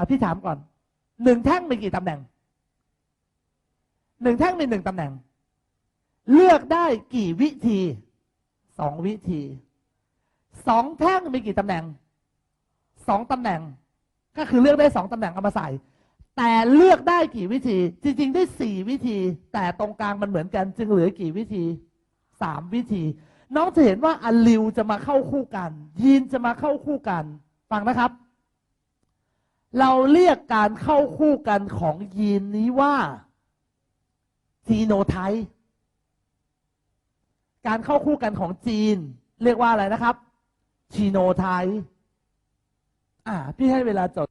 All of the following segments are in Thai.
อะพี่ถามก่อนหนึ่งแท่งมีกี่ตำแหน่งหนึ่งแท่งมีหนึ่งตำแหน่ง เลือกได้กี่วิธีสองวิธีสองแท่งมีกี่ตำแหน่งสองตำแหน่ง ก็คือเลือกได้สองตำแหน่งเอามาใส่ แต่เลือกได้กี่วิธี จริง ๆ ได้สี่วิธี แต่ตรงกลางมันเหมือนกัน จึงเหลือกี่วิธีสามวิธี น้องจะเห็นว่าอลิวจะมาเข้าคู่กัน ยีนจะมาเข้าคู่กัน ฟังนะครับ เราเรียกการเข้าคู่กันของยีนนี้ว่าจีโนไทป์การเข้าคู่กันของจีน เรียกว่าอะไรนะครับจีโนไทป์อ่า พี่ให้เวลาจด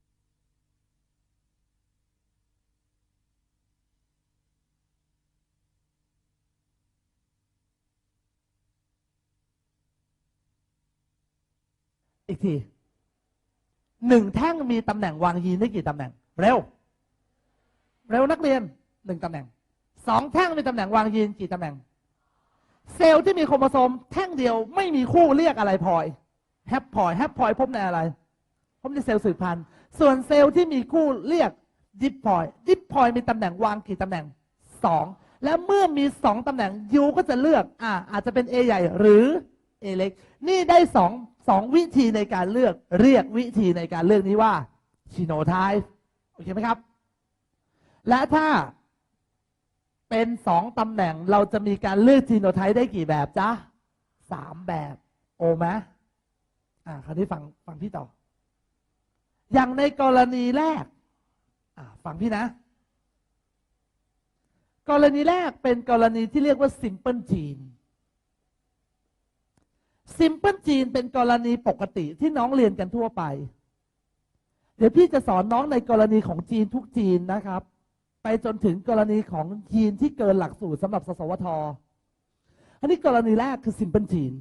อีกที หนึ่งแท่งมีตำแหน่งวางยีนได้กี่ตำแหน่ง เร็ว เร็วนักเรียนหนึ่งตำแหน่งสองแท่งมีตำแหน่งวางยีนกี่ตำแหน่ง เซลล์ที่มีโครโมโซมแท่งเดียวไม่มีคู่เรียกอะไรพลอยแฮปพลอยแฮปพลอยพบในอะไรพบในเซลล์สืบพันธุ์ส่วนเซลล์ที่มีคู่เรียกดิปพลอยดิปพลอยมีตำแหน่งวางกี่ตำแหน่งสองและเมื่อมีสองตำแหน่งยูก็จะเลือกอ่าอาจจะเป็น A ใหญ่หรือ A เล็ก นี่ได้สอง สองวิธีในการเลือกเรียกวิธีในการเลือกนี้ว่าชิโนไทป์โอเคไหมครับ และถ้าเป็นสองตำแหน่งเราจะมีการเลือกจีโนไทป์ได้กี่แบบจ๊ะสามแบบ โอไหมอ่าคราวนี้ฟังฟังพี่ต่อ อย่างในกรณีแรก อ่าฟังพี่นะ กรณีแรกเป็นกรณีที่เรียกว่า simple gene simple gene เป็นกรณีปกติที่น้องเรียนกันทั่วไป เดี๋ยวพี่จะสอนน้องในกรณีของจีนทุกจีนนะครับ ไปจนถึงกรณีของยีนที่เกินหลักสูตรสำหรับสสวทอันนี้กรณีแรกคือ simple gene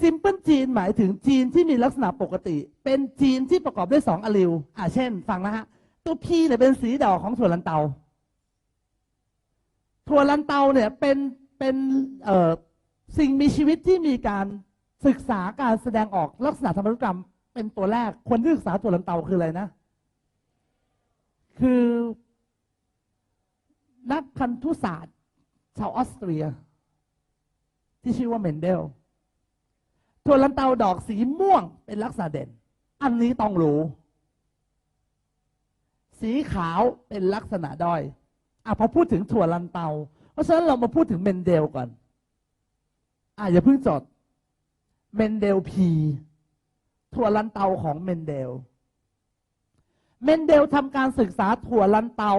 simple gene หมายถึงจีนที่มีลักษณะปกติ เป็นจีนที่ประกอบด้วยสองอะลีลอ่าเช่น ฟังนะฮะ ตัว P เนี่ยเป็นสีดอกของถั่วลันเตา ถั่วลันเตาเนี่ยเป็นเป็นเอ่อ สิ่งมีชีวิตที่มีการศึกษาการแสดงออกลักษณะธรรมนุกรรม เป็นตัวแรกคนที่ศึกษาถั่วลันเตาคืออะไรนะ คือ นักพันธุศาสตร์ ชาวออสเตรีย ที่ชื่อว่าเมนเดลถั่วลันเตาดอกสีม่วงเป็นลักษณะเด่น อันนี้ต้องรู้ สีขาวเป็นลักษณะด้อยอะพอพูดถึงถั่วลันเตา เพราะฉะนั้นเรามาพูดถึงเมนเดลก่อน อะอย่าเพิ่งจด เมนเดลพีถั่วลันเตาของเมนเดล เมนเดลทำการศึกษาถั่วลันเตา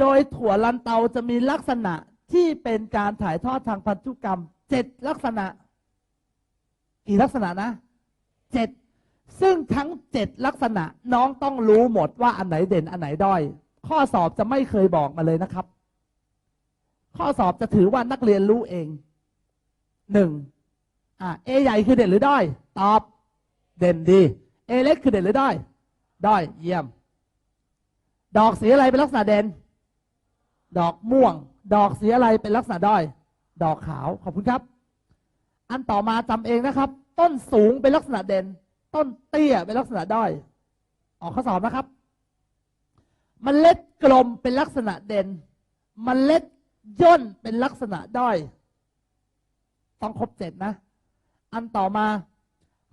โดยถั่วลันเตาจะมีลักษณะที่เป็นการถ่ายทอดทางพันธุกรรมเจ็ดลักษณะ กี่ลักษณะนะเจ็ดซึ่งทั้งเจ็ดลักษณะน้องต้องรู้หมดว่าอันไหนเด่นอันไหนด้อย ข้อสอบจะไม่เคยบอกมาเลยนะครับ ข้อสอบจะถือว่านักเรียนรู้เอง หนึ่งอ่าเอใหญ่คือเด่นหรือด้อย ตอบ เด่นดี เอเล็กคือเด่นหรือด้อย ด้อย เยี่ยม ดอกสีอะไรเป็นลักษณะเด่น ดอกม่วง ดอกสีอะไรเป็นลักษณะด้อย ดอกขาว ขอบคุณครับ อันต่อมาจำเองนะครับ ต้นสูงเป็นลักษณะเด่น ต้นเตี้ยเป็นลักษณะด้อย ออกข้อสอบนะครับมเมล็ดกลมเป็นลักษณะเด่นมเมล็ดย่นเป็นลักษณะด้อย ต้องครบเจ็ดนะ อันต่อมา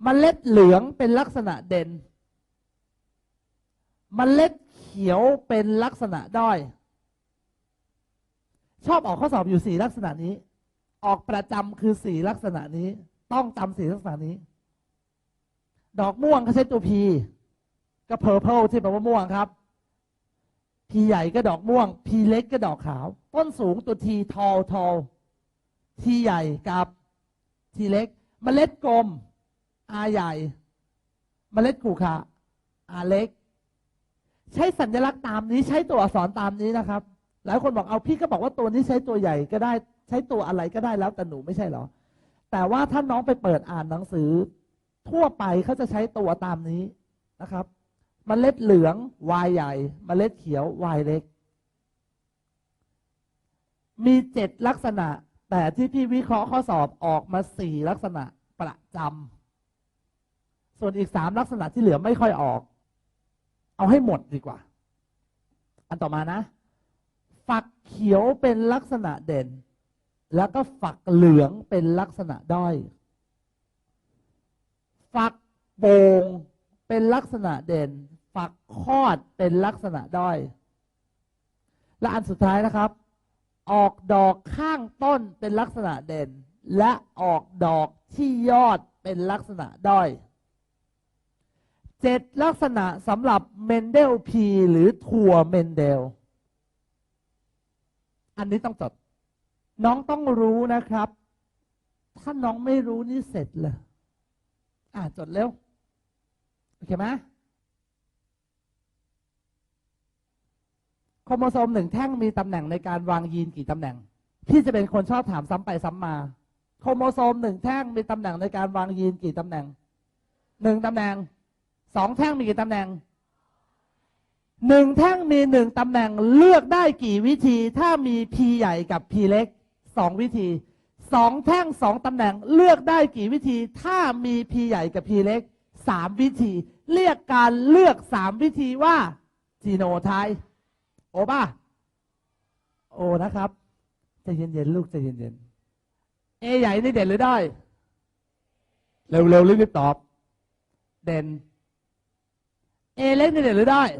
เมล็ดเหลืองเป็นลักษณะเด่นมเมล็ดเขียวเป็นลักษณะด้อย ชอบออกข้อสอบอยู่สี่ลักษณะนี้ ออกประจำคือสี่ลักษณะนี้ ต้องจำสี่ลักษณะนี้ ดอกม่วงเขาใช้ตัวพีก็เพอร์เพลที่แปลว่าม่วงครับพีใหญ่ก็ดอกม่วงพีเล็กก็ดอกขาว ต้นสูงตัวทีทอลทอลทีใหญ่กับ ทีเล็กเมล็ดกลมอาใหญ่เมล็ดขูขาอาเล็ก ใช้สัญลักษณ์ตามนี้ใช้ตัวอักษรตามนี้นะครับ หลายคนบอกเอาพี่ก็บอกว่าตัวนี้ใช้ตัวใหญ่ก็ได้ ใช้ตัวอะไรก็ได้แล้วแต่หนูไม่ใช่เหรอ แต่ว่าถ้าน้องไปเปิดอ่านหนังสือ ทั่วไปเขาจะใช้ตัวตามนี้นะครับมเมล็ดเหลืองวายใหญ่มเมล็ดเขียววายเล็ก มีเจ็ดลักษณะ แต่ที่พี่วิเคราะห์ข้อสอบออกมาสี่ลักษณะประจำส่วนอีกสามลักษณะที่เหลือไม่ค่อยออก เอาให้หมดดีกว่า อันต่อมานะ ฝักเขียวเป็นลักษณะเด่น แล้วก็ฝักเหลืองเป็นลักษณะด้อย ฝักโป่งเป็นลักษณะเด่น ฝักคอดเป็นลักษณะด้อย และอันสุดท้ายนะครับ ออกดอกข้างต้นเป็นลักษณะเด่น และออกดอกที่ยอดเป็นลักษณะด้อยเจ็ดลักษณะสำหรับเมนเดลพีหรือถั่วเมนเดล อันนี้ต้องจด น้องต้องรู้นะครับ ถ้าน้องไม่รู้นี่เสร็จเลย อ่าจดเร็ว โอเคไหมโค รโมโซมหนึ่งแท่งมีตำแหน่งในการวางยีนกี่ตำแหน่ง พี่จะเป็นคนชอบถามซ้ำไปซ้ำมาโครโมโซมหนึ่งแท่งมีตำแหน่งในการวางยีนกี่ตำแหน่งหนึ่งตำแหน่งสองแท่งมีกี่ตำแหน่งหนึ่งแท่งมีหนึ่งตำแหน่งเลือกได้กี่วิธี ถ้ามีพีใหญ่กับพีเล็กสองวิธีสองแท่งสองตำแหน่งเลือกได้กี่วิธี ถ้ามีพีใหญ่กับพีเล็กสามวิธี เรียกการเลือกสามวิธีว่าจีโนไทป์ โอป่ะโอนะครับใจเย็นๆลูกใจเย็นๆเอใหญ่นี่เด่นหรือได้อยเร็วๆรีบๆตอบ เด่น เอเล็กนี่เด่นหรือได้อย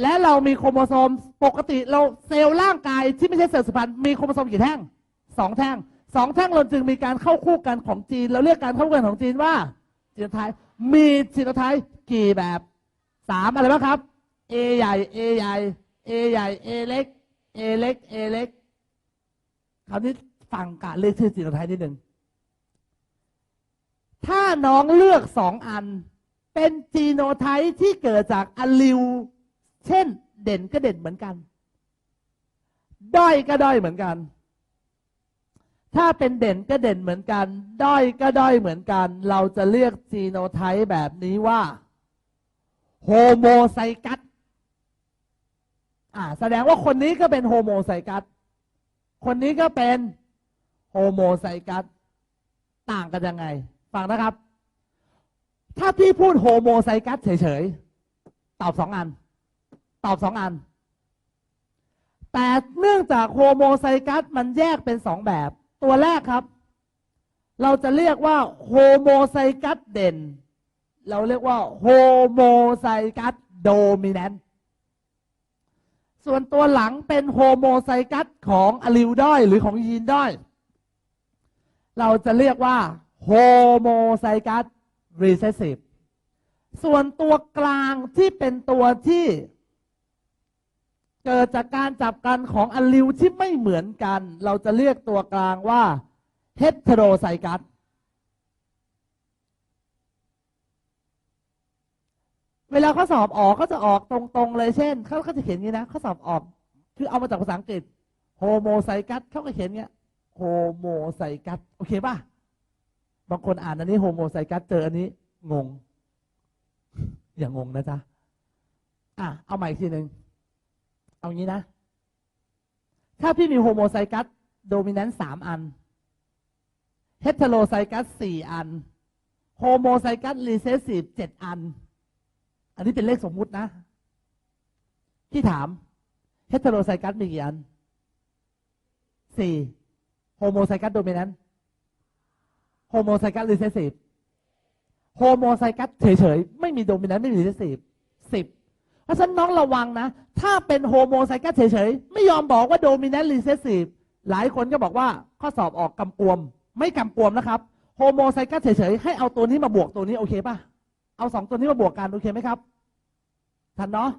และเรามีโครโมโซมปกติเราเซลล์ร่างกายที่ไม่ใช่เซลล์สืบพันธุ์มีโครโมโซมกี่แท่งสองแท่งสองแท่งเราจึงมีการเข้าคู่กันของจีน เราเรียกการเข้าคู่กันของจีนว่าจีนไทป์มีจีนไทป์กี่แบบ สามอะไรบ้างครับ A ใหญ่ A ใหญ่ A ใหญ่ A เล็ก A เล็ก A เล็กคราวนี้ฟังการเรียกชื่อจีโนไทป์นิดหนึ่ง ถ้าน้องเลือกสองอัน เป็นจีโนไทป์ที่เกิดจากอลิว เช่น เด่นก็เด่นเหมือนกัน ด้อยก็ด้อยเหมือนกัน ถ้าเป็นเด่นก็เด่นเหมือนกัน ด้อยก็ด้อยเหมือนกัน เราจะเรียกจีโนไทป์แบบนี้ว่า โฮโมไซกัสอ่าแสดงว่าคนนี้ก็เป็นโฮโมไซกัสคนนี้ก็เป็นโฮโมไซกัสต่างกันยังไง ฟังนะครับ ถ้าพี่พูดโฮโมไซกัสเฉยๆ ตอบสองอัน ตอบสองอัน แต่เนื่องจากโฮโมไซกัสมันแยกเป็นสองแบบ ตัวแรกครับ เราจะเรียกว่าโฮโมไซกัสเด่น เราเรียกว่าโฮโมไซกัสโดมิแนนต์ส่วนตัวหลังเป็นโฮโมไซกัสของอลิวด้อยหรือของยีนด้อย เราจะเรียกว่าโฮโมไซกัสรีเซสซีฟส่วนตัวกลางที่เป็นตัวที่ เกิดจากการจับกันของอลิวที่ไม่เหมือนกัน เราจะเรียกตัวกลางว่าเฮตโรไซกัส เวลาข้อสอบออกก็จะออกตรงๆเลยเช่นเขาเขาจะเขียนอย่างนี้นะข้อสอบออก คือเอามาจากภาษาอังกฤษโฮโมไซกัสเขาก็เขียนเงี้ยโฮโมไซกัสโอเคป่ะบางคนอ่านอันนี้โฮโมไซกัสเจออันนี้ งง อย่างงงนะจ๊ะอะเอาใหม่อีกทีหนึ่งเอางี้นะ ถ้าพี่มีโฮโมไซกัสโดมิแนนต์สามอันเฮตโรไซกัสสี่อันโฮโมไซกัสรีเซสซีฟเจ็ดอัน อันนี้เป็นเลขสมมุตินะ ที่ถามเฮตโรไซกัสมีกี่อันสี่โฮโมไซกัสโดมิแนนโฮโมไซกัสรีเซสซีฟโฮโมไซกัสเฉยๆ ไม่มีโดมิแนนต์ไม่มีรีเซสซีฟสิบเพราะฉะนั้นน้องระวังนะ ถ้าเป็นโฮโมไซกัสเฉยๆ ไม่ยอมบอกว่าโดมิแนนต์รีเซสซีฟหลายคนก็บอกว่าข้อสอบออกกำกวม ไม่กำกวมนะครับโฮโมไซกัสเฉยๆ ให้เอาตัวนี้มาบวกตัวนี้โอเคป่ะ เอาสองตัวนี้มาบวกกันโอเคไหมครับ ทันเนาะ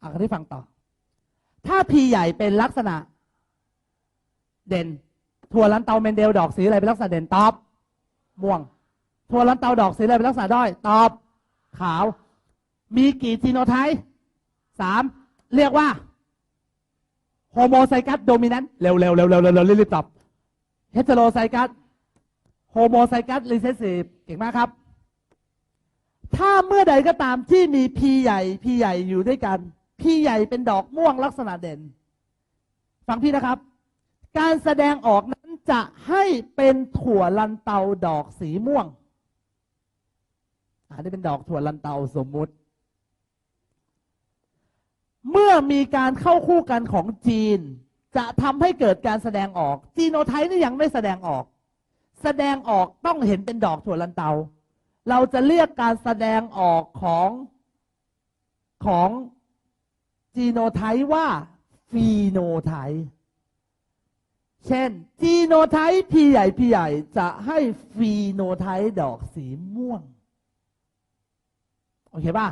อะคราวนี้ฟังต่อ ถ้าพีใหญ่เป็นลักษณะ เด่นถั่วลันเตาเมนเดลดอกสีอะไรเป็นลักษณะเด่นตอบ ม่วงถั่วลันเตาดอกสีอะไรเป็นลักษณะด้อย ตอบ ขาว มีกี่จีโนไทป์สามเรียกว่าโฮโมไซกัสโดมิแนนต์เร็วเร็วเร็วเร็วเร็วเร็วรีบตอบเฮตโรไซกัสโฮโมไซกัสรีเซสซีฟเก่งมากครับ ถ้าเมื่อใดก็ตามที่มีพีใหญ่พีใหญ่อยู่ด้วยกันพีใหญ่เป็นดอกม่วงลักษณะเด่น ฟังพี่นะครับ การแสดงออกนั้นจะให้เป็นถั่วลันเตาดอกสีม่วงอันนี้เป็นดอกถั่วลันเตาสมมุติ เมื่อมีการเข้าคู่กันของจีน จะทำให้เกิดการแสดงออก จีโนไทป์นี่ยังไม่แสดงออก แสดงออกต้องเห็นเป็นดอกถั่วลันเตา เราจะเรียกการแสดงออกของของจีโนไทป์ว่าฟีโนไทป์เช่น จีโนไทป์พี่ใหญ่พี่ใหญ่จะให้ฟีโนไทป์ดอกสีม่วง โอเคป่ะ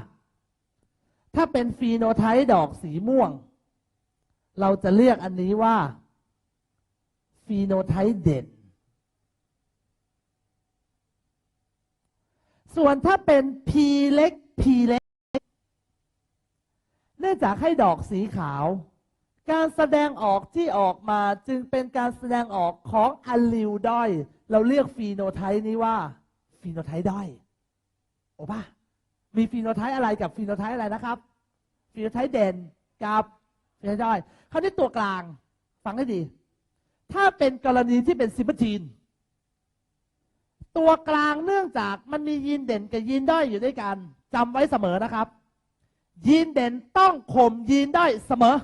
ถ้าเป็นฟีโนไทป์ดอกสีม่วง เราจะเรียกอันนี้ว่าฟีโนไทป์เด่น ส่วนถ้าเป็น P เล็ก P เล็ก เนื่องจากให้ดอกสีขาว การแสดงออกที่ออกมาจึงเป็นการแสดงออกของอัลลิวด้อย เราเรียกฟีโนไทป์นี้ว่าฟีโนไทป์ด้อย โอป่ะ มีฟีโนไทป์อะไรกับฟีโนไทป์อะไรนะครับ ฟีโนไทป์เด่นกับฟีโนไทป์ด้อย คราวนี้ตัวกลาง ฟังให้ดี ถ้าเป็นกรณีที่เป็นซิมเปอร์จีน ตัวกลางเนื่องจากมันมียีนเด่นกับยีนด้อยอยู่ด้วยกันจำไว้เสมอนะครับ ยีนเด่นต้องข่มยีนด้อยเสมอ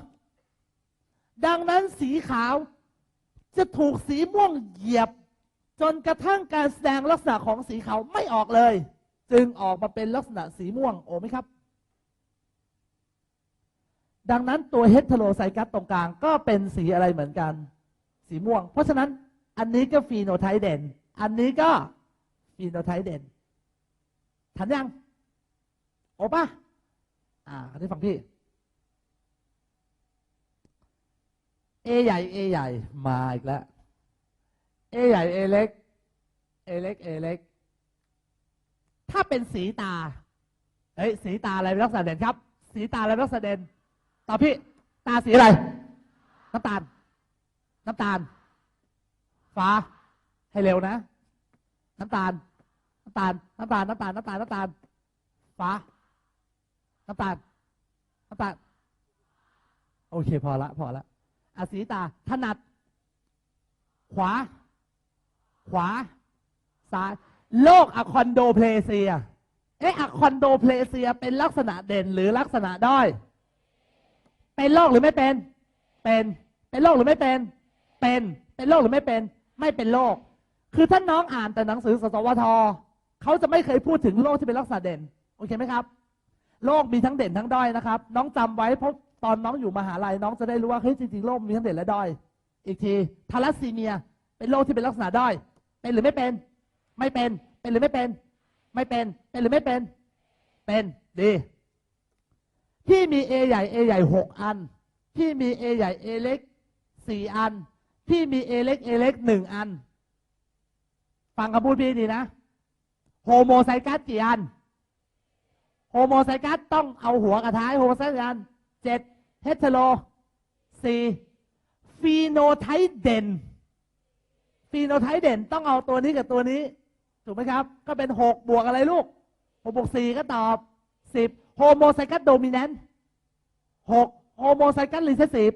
ดังนั้นสีขาวจะถูกสีม่วงเหยียบ จนกระทั่งการแสดงลักษณะของสีขาวไม่ออกเลย จึงออกมาเป็นลักษณะสีม่วงโอ้ไหมครับ ดังนั้นตัวเฮตโทโรไซกัสตรงกลางก็เป็นสีอะไรเหมือนกัน สีม่วง เพราะฉะนั้นอันนี้ก็ฟีโนไทป์เด่น อันนี้ก็ ฟีโนไทป์เด่น ทันยัง โอปะอ่าอันนี้ฟังพี่ เอใหญ่ เอใหญ่ มาอีกแล้ว เอใหญ่ เอเล็ก เอเล็ก เอเล็ก ถ้าเป็นสีตา เฮ้ย สีตาอะไรเป็นลักษณะเด่นครับ สีตาอะไรเป็นลักษณะเด่นตอบพี่ ตาสีอะไร น้ำตาล น้ำตาล ฟ้า ให้เร็วนะ น้ำตาล น้ำตาล น้ำตาล น้ำตาล น้ำตาล น้ำตาล ฟ้า น้ำตาล น้ำตาล โอเค พอละ พอละอาสีตา ถนัด ขวา ขวา ซ้ายโรคอะคอนโดเพลเซีย เอ๊ะอะคอนโดเพลเซีย เป็นลักษณะเด่นหรือลักษณะด้อย เป็นโรคหรือไม่เป็น เป็น เป็นโรคหรือไม่เป็น เป็น เป็นโรคหรือไม่เป็น ไม่เป็นโรค คือถ้าน้องอ่านแต่หนังสือสสวทเขาจะไม่เคยพูดถึงโรคที่เป็นลักษณะเด่น โอเคไหมครับ โรคมีทั้งเด่นทั้งด้อยนะครับ น้องจำไว้เพราะตอนน้องอยู่มหาลัยน้องจะได้รู้ว่าเฮ้ยจริงๆโรคมีทั้งเด่นและด้อย อีกทีทาลัสซีเมีย เป็นโรคที่เป็นลักษณะด้อย เป็นหรือไม่เป็น ไม่เป็น เป็นหรือไม่เป็น ไม่เป็น เป็นหรือไม่เป็น เป็น ดีพี่มี A ใหญ่ A ใหญ่หกอันพี่มี A ใหญ่ A เล็กสี่อันพี่มี A เล็ก A เล็กหนึ่งอัน ฟังคำพูดพี่ดีนะ โฮโมไซกัสกี่อัน โฮโมไซกัสต้องเอาหัวกับท้ายโฮโมไซกัสเจ็ดเฮตโรสี่ฟีโนไทป์เด่น ฟีโนไทป์เด่นต้องเอาตัวนี้กับตัวนี้ ถูกไหมครับ ก็เป็นหกบวกอะไรลูกหกบวกสี่ก็ตอบสิบโฮโมไซกัสโดมิแนนต์หกโฮโมไซกัสรีเซสซีฟ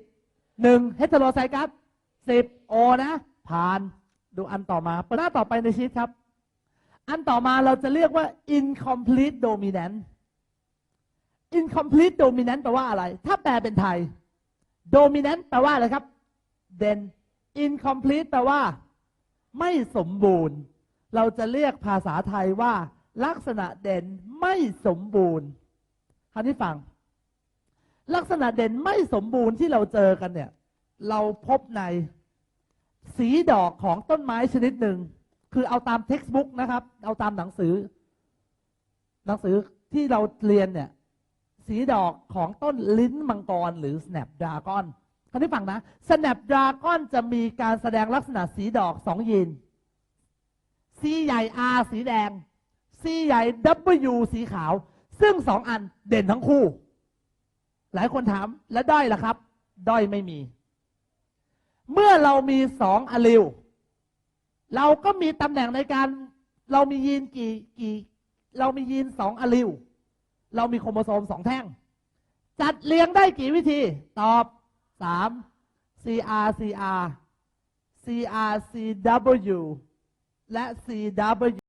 หนึ่งเฮตโรไซกัสสิบโอนะ ผ่าน ดูอันต่อมาปิดหน้าต่อไปในชีตครับ อันต่อมาเราจะเรียกว่า incomplete dominant incomplete dominant แปลว่าอะไร ถ้าแปลเป็นไทย dominant แปลว่าอะไรครับ เด่น incomplete แปลว่า ไม่สมบูรณ์ เราจะเรียกภาษาไทยว่า ลักษณะเด่นไม่สมบูรณ์คราวนี้ฟัง ลักษณะเด่นไม่สมบูรณ์ที่เราเจอกันเนี่ย เราพบใน สีดอกของต้นไม้ชนิดหนึ่ง คือเอาตามเท็กซ์บุ๊กนะครับ เอาตามหนังสือ หนังสือที่เราเรียนเนี่ย สีดอกของต้นลิ้นมังกรหรือ snapdragon คราวนี้ฟังนะ snapdragon จะมีการแสดงลักษณะสีดอกสองยีน C ใหญ่ R สีแดง C ใหญ่ W สีขาว ซึ่งสองอันเด่นทั้งคู่ หลายคนถามแล้วด้อยล่ะครับ ด้อยไม่มี เมื่อเรามีสองอลิว เราก็มีตำแหน่งในการ เรามียีนกี่กี่ เรามียีนสองอลิว เรามีโครโมโซมสองแท่ง จัดเรียงได้กี่วิธี ตอบสาม CR CR CR CW และ CW